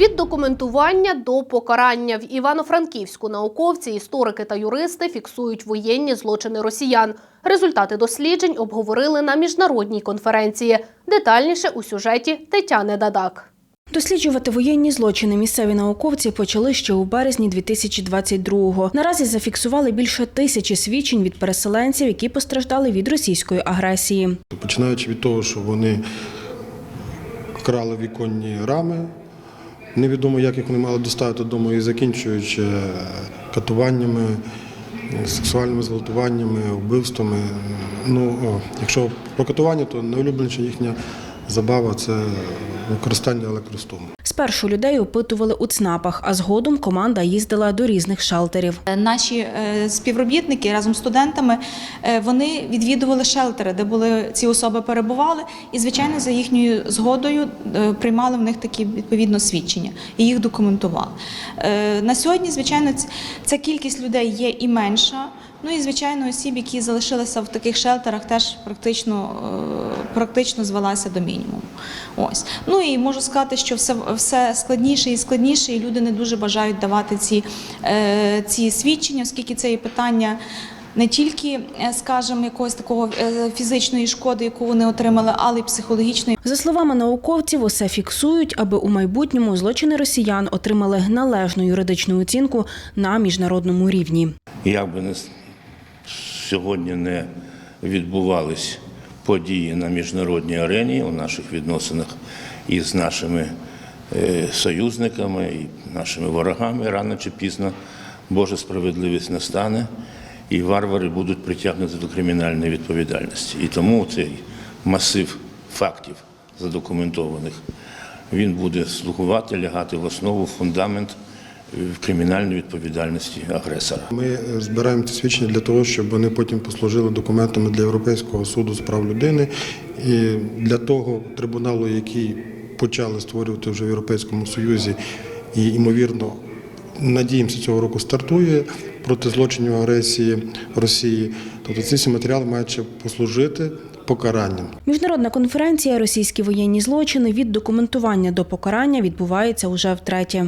Від документування до покарання в Івано-Франківську науковці, історики та юристи фіксують воєнні злочини росіян. Результати досліджень обговорили на міжнародній конференції. Детальніше у сюжеті Тетяни Дадак. Досліджувати воєнні злочини місцеві науковці почали ще у березні 2022-го. Наразі зафіксували більше тисячі свідчень від переселенців, які постраждали від російської агресії. Починаючи від того, що вони крали віконні рами, невідомо, як їх вони мали доставити додому, і закінчуючи катуваннями, сексуальними зґвалтуваннями, вбивствами. Ну, якщо про катування, то найулюбленіша їхня забава це використання електроструму. Спершу людей опитували у ЦНАПах, а згодом команда їздила до різних шелтерів. Наші е, співробітники разом з студентами е, вони відвідували шелтери, де були ці особи перебували, і звичайно за їхньою згодою е, приймали в них такі відповідно свідчення і їх документували. Е, На сьогодні, звичайно, ця кількість людей є і менша. Ну і звичайно, осіб, які залишилися в таких шелтерах, теж практично, е, практично звелася до мінімуму. Ось ну і можу сказати, що все, все складніше і складніше, і люди не дуже бажають давати ці, е, ці свідчення, оскільки це є питання. Не тільки, е, скажімо, якогось такого фізичної шкоди, яку вони отримали, але й психологічної. За словами науковців, усе фіксують, аби у майбутньому злочини росіян отримали належну юридичну оцінку на міжнародному рівні. Як би не сьогодні не відбувались події на міжнародній арені у наших відносинах із нашими е, союзниками і нашими ворогами, рано чи пізно Божа справедливість настане, і варвари будуть притягнуті до кримінальної відповідальності. І тому цей масив фактів задокументованих він буде слугувати, лягати в основу, фундамент кримінальної відповідальності агресора. Ми е, збираємо ці свідчення для того, щоб вони потім послужили документами для Європейського суду з прав людини і для того трибуналу, який почали створювати вже в Європейському Союзі, і ймовірно. Надіємося, цього року стартує проти злочинів агресії Росії. Тобто ці всі матеріали мають послужити покаранням. Міжнародна конференція Російські воєнні злочини від документування до покарання відбувається уже втретє.